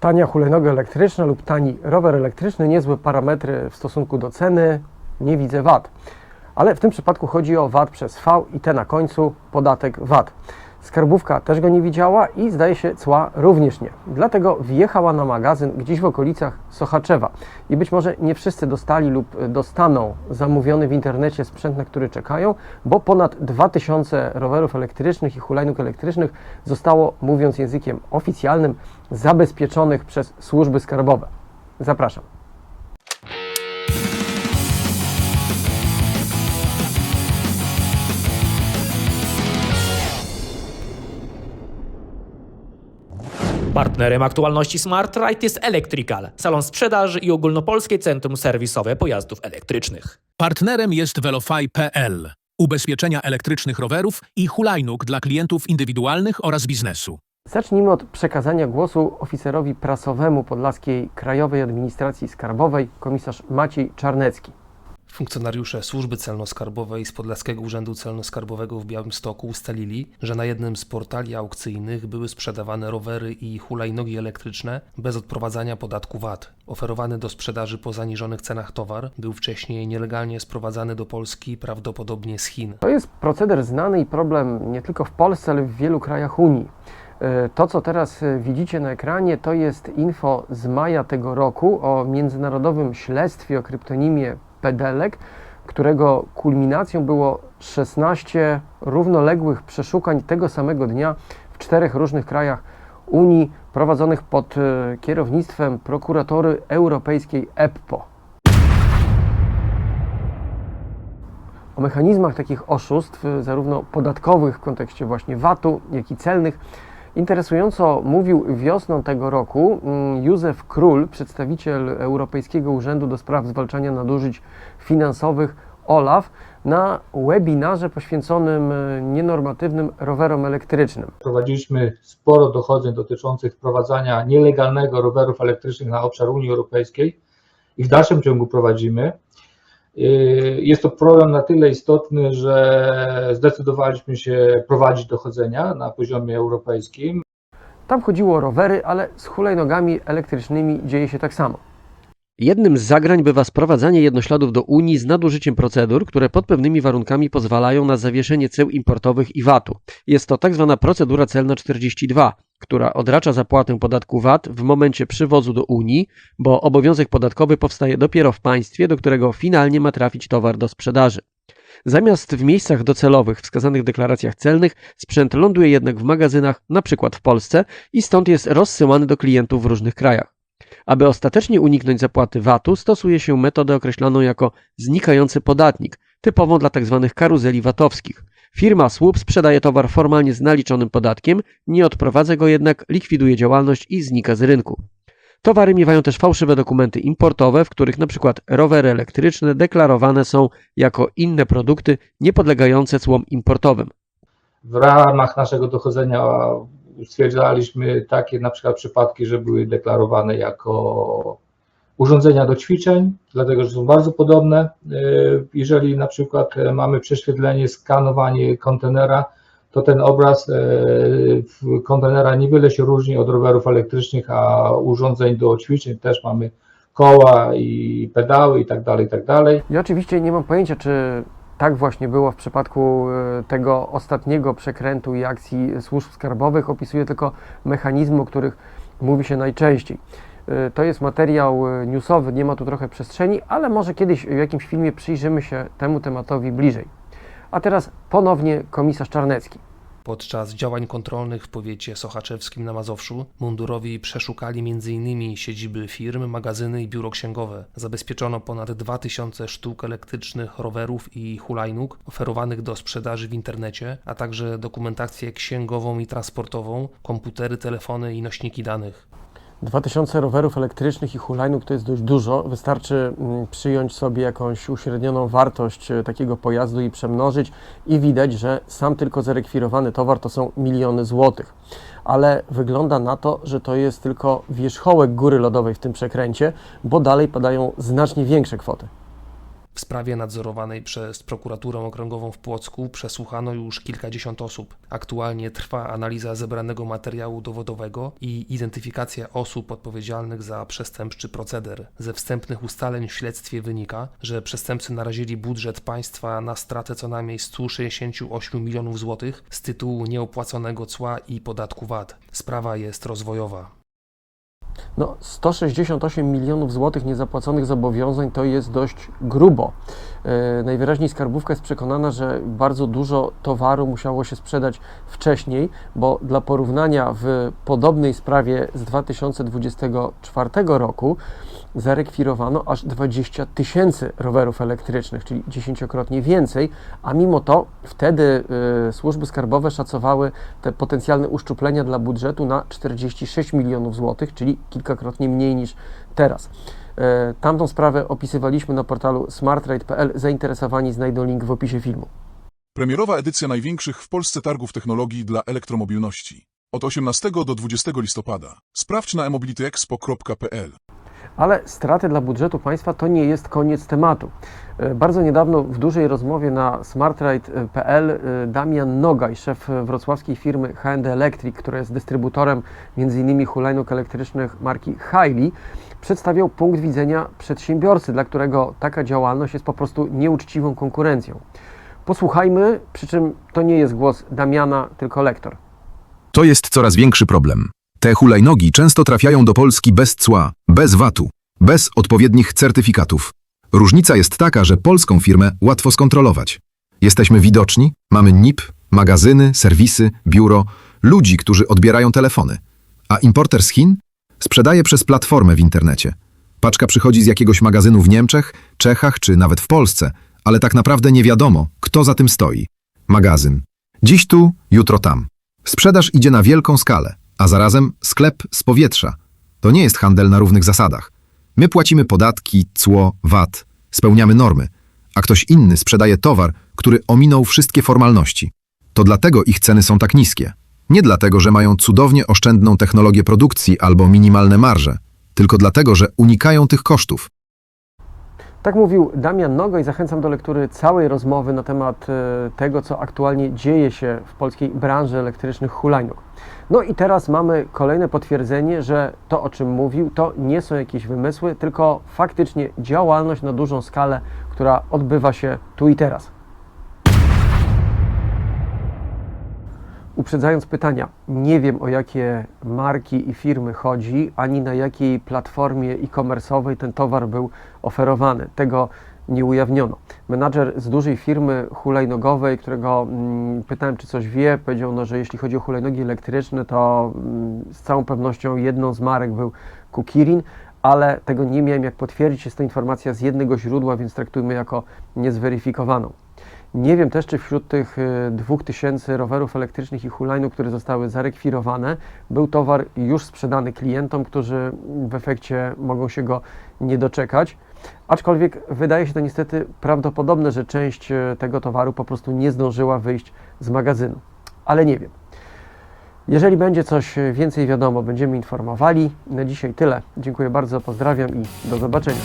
Tania hulajnoga elektryczna lub tani rower elektryczny, niezłe parametry w stosunku do ceny, nie widzę VAT. Ale w tym przypadku chodzi o VAT przez V i T na końcu, podatek VAT. Skarbówka też go nie widziała i zdaje się cła również nie. Dlatego wjechała na magazyn gdzieś w okolicach Sochaczewa. I być może nie wszyscy dostali lub dostaną zamówiony w internecie sprzęt, na który czekają, bo ponad 2000 rowerów elektrycznych i hulajnóg elektrycznych zostało, mówiąc językiem oficjalnym, zabezpieczonych przez służby skarbowe. Zapraszam. Partnerem aktualności Smart Ride jest Electrical, salon sprzedaży i ogólnopolskie centrum serwisowe pojazdów elektrycznych. Partnerem jest Velofy.pl. Ubezpieczenia elektrycznych rowerów i hulajnóg dla klientów indywidualnych oraz biznesu. Zacznijmy od przekazania głosu oficerowi prasowemu Podlaskiej Krajowej Administracji Skarbowej, komisarz Maciej Czarnecki. Funkcjonariusze Służby Celno-Skarbowej z Podlaskiego Urzędu Celno-Skarbowego w Białymstoku ustalili, że na jednym z portali aukcyjnych były sprzedawane rowery i hulajnogi elektryczne bez odprowadzania podatku VAT. Oferowany do sprzedaży po zaniżonych cenach towar był wcześniej nielegalnie sprowadzany do Polski, prawdopodobnie z Chin. To jest proceder znany i problem nie tylko w Polsce, ale w wielu krajach Unii. E, To, co teraz e, widzicie na ekranie, to jest info z maja tego roku o międzynarodowym śledztwie o kryptonimie Pedelek, którego kulminacją było 16 równoległych przeszukań tego samego dnia w czterech różnych krajach Unii, prowadzonych pod e, kierownictwem prokuratory europejskiej EPPO. o mechanizmach takich oszustw, y, zarówno podatkowych w kontekście właśnie VAT-u, jak i celnych. Interesująco mówił wiosną tego roku mm, Józef Król, przedstawiciel Europejskiego Urzędu do Spraw Zwalczania Nadużyć Finansowych OLAF, na webinarze poświęconym y, nienormatywnym rowerom elektrycznym. Prowadziliśmy sporo dochodzeń dotyczących wprowadzania nielegalnego rowerów elektrycznych na obszar Unii Europejskiej i w dalszym ciągu prowadzimy. Yy, Jest to problem na tyle istotny, że zdecydowaliśmy się prowadzić dochodzenia na poziomie europejskim. Tam chodziło o rowery, ale z hulajnogami elektrycznymi dzieje się tak samo. Jednym z zagrań bywa sprowadzanie jednośladów do Unii z nadużyciem procedur, które pod pewnymi warunkami pozwalają na zawieszenie ceł importowych i VAT-u. Jest to tak zwana procedura celna 42, która odracza zapłatę podatku VAT w momencie przywozu do Unii, bo obowiązek podatkowy powstaje dopiero w państwie, do którego finalnie ma trafić towar do sprzedaży. Zamiast w miejscach docelowych wskazanych w deklaracjach celnych, sprzęt ląduje jednak w magazynach, np. w Polsce, i stąd jest rozsyłany do klientów w różnych krajach. Aby ostatecznie uniknąć zapłaty VAT-u, stosuje się metodę określaną jako znikający podatnik, typową dla tzw. karuzeli VAT-owskich. Firma słup sprzedaje towar formalnie z naliczonym podatkiem, nie odprowadza go jednak, likwiduje działalność i znika z rynku. Towary miewają też fałszywe dokumenty importowe, w których np. rowery elektryczne deklarowane są jako inne produkty niepodlegające cłom importowym. W ramach naszego dochodzenia stwierdzaliśmy takie na przykład przypadki, że były deklarowane jako urządzenia do ćwiczeń, dlatego że są bardzo podobne. Yy, Jeżeli na przykład e, mamy prześwietlenie, skanowanie kontenera, to ten obraz e, kontenera niewiele się różni od rowerów elektrycznych, a urządzeń do ćwiczeń też mamy koła i pedały i tak dalej, i tak dalej. Ja oczywiście nie mam pojęcia, czy tak właśnie było w przypadku e, tego ostatniego przekrętu i akcji służb skarbowych. Opisuję tylko mechanizmy, o których mówi się najczęściej. E, To jest materiał e, newsowy, nie ma tu trochę przestrzeni, ale może kiedyś w jakimś filmie przyjrzymy się temu tematowi bliżej. A teraz ponownie komisarz Czarnecki. Podczas działań kontrolnych w powiecie sochaczewskim na Mazowszu mundurowi przeszukali m.in. siedziby firm, magazyny i biuro księgowe. Zabezpieczono ponad 2000 sztuk elektrycznych rowerów i hulajnóg oferowanych do sprzedaży w internecie, a także dokumentację księgową i transportową, komputery, telefony i nośniki danych. 2000 rowerów elektrycznych i hulajnóg to jest dość dużo. Wystarczy mm, przyjąć sobie jakąś uśrednioną wartość e, takiego pojazdu i przemnożyć i widać, że sam tylko zarekwirowany towar to są miliony złotych. Ale wygląda na to, że to jest tylko wierzchołek góry lodowej w tym przekręcie, bo dalej padają znacznie większe kwoty. W sprawie nadzorowanej przez prokuraturę okręgową w Płocku przesłuchano już kilkadziesiąt osób. Aktualnie trwa analiza zebranego materiału dowodowego i identyfikacja osób odpowiedzialnych za przestępczy proceder. Ze wstępnych ustaleń w śledztwie wynika, że przestępcy narazili budżet państwa na stratę co najmniej 168 milionów złotych z tytułu nieopłaconego cła i podatku VAT. Sprawa jest rozwojowa. No, 168 milionów złotych niezapłaconych zobowiązań to jest dość grubo. E, Najwyraźniej skarbówka jest przekonana, że bardzo dużo towaru musiało się sprzedać wcześniej, bo dla porównania w podobnej sprawie z 2024 roku zarekwirowano aż 20 tysięcy rowerów elektrycznych, czyli dziesięciokrotnie więcej, a mimo to wtedy e, służby skarbowe szacowały te potencjalne uszczuplenia dla budżetu na 46 milionów złotych, czyli kilkakrotnie mniej niż teraz. E, Tamtą sprawę opisywaliśmy na portalu smartrate.pl. Zainteresowani znajdą link w opisie filmu. Premierowa edycja największych w Polsce targów technologii dla elektromobilności. Od 18 do 20 listopada. Sprawdź na e-mobilityexpo.pl. Ale straty dla budżetu państwa to nie jest koniec tematu. E, Bardzo niedawno w dużej rozmowie na smartrate.pl e, Damian Nogaj, szef wrocławskiej firmy H&D Electric, która jest dystrybutorem m.in. hulajnóg elektrycznych marki Hiley, przedstawiał punkt widzenia przedsiębiorcy, dla którego taka działalność jest po prostu nieuczciwą konkurencją. Posłuchajmy, przy czym to nie jest głos Damiana, tylko lektor. To jest coraz większy problem. Te hulajnogi często trafiają do Polski bez cła, bez VAT-u, bez odpowiednich certyfikatów. Różnica jest taka, że polską firmę łatwo skontrolować. Jesteśmy widoczni, mamy NIP, magazyny, serwisy, biuro, ludzi, którzy odbierają telefony. A importer z Chin sprzedaje przez platformę w internecie. Paczka przychodzi z jakiegoś magazynu w Niemczech, Czechach czy nawet w Polsce, ale tak naprawdę nie wiadomo, kto za tym stoi. Magazyn. Dziś tu, jutro tam. Sprzedaż idzie na wielką skalę, a zarazem sklep z powietrza. To nie jest handel na równych zasadach. My płacimy podatki, cło, VAT, spełniamy normy, a ktoś inny sprzedaje towar, który ominął wszystkie formalności. To dlatego ich ceny są tak niskie. Nie dlatego, że mają cudownie oszczędną technologię produkcji albo minimalne marże, tylko dlatego, że unikają tych kosztów. Tak mówił Damian Nogo i zachęcam do lektury całej rozmowy na temat e, tego, co aktualnie dzieje się w polskiej branży elektrycznych hulajnóg. No i teraz mamy kolejne potwierdzenie, że to, o czym mówił, to nie są jakieś wymysły, tylko faktycznie działalność na dużą skalę, która odbywa się tu i teraz. Uprzedzając pytania, nie wiem o jakie marki i firmy chodzi, ani na jakiej platformie e-commerce'owej ten towar był oferowany. Tego nie ujawniono. Menadżer z dużej firmy hulajnogowej, którego mm, pytałem, czy coś wie, powiedział, no, że jeśli chodzi o hulajnogi elektryczne, to mm, z całą pewnością jedną z marek był Kukirin, ale tego nie miałem jak potwierdzić. Jest to informacja z jednego źródła, więc traktujmy jako niezweryfikowaną. Nie wiem też, czy wśród tych y, 2000 rowerów elektrycznych i hulajnóg, które zostały zarekwirowane, był towar już sprzedany klientom, którzy w efekcie mogą się go nie doczekać. Aczkolwiek wydaje się to niestety prawdopodobne, że część y, tego towaru po prostu nie zdążyła wyjść z magazynu. Ale nie wiem. Jeżeli będzie coś więcej wiadomo, będziemy informowali. Na dzisiaj tyle. Dziękuję bardzo, pozdrawiam i do zobaczenia.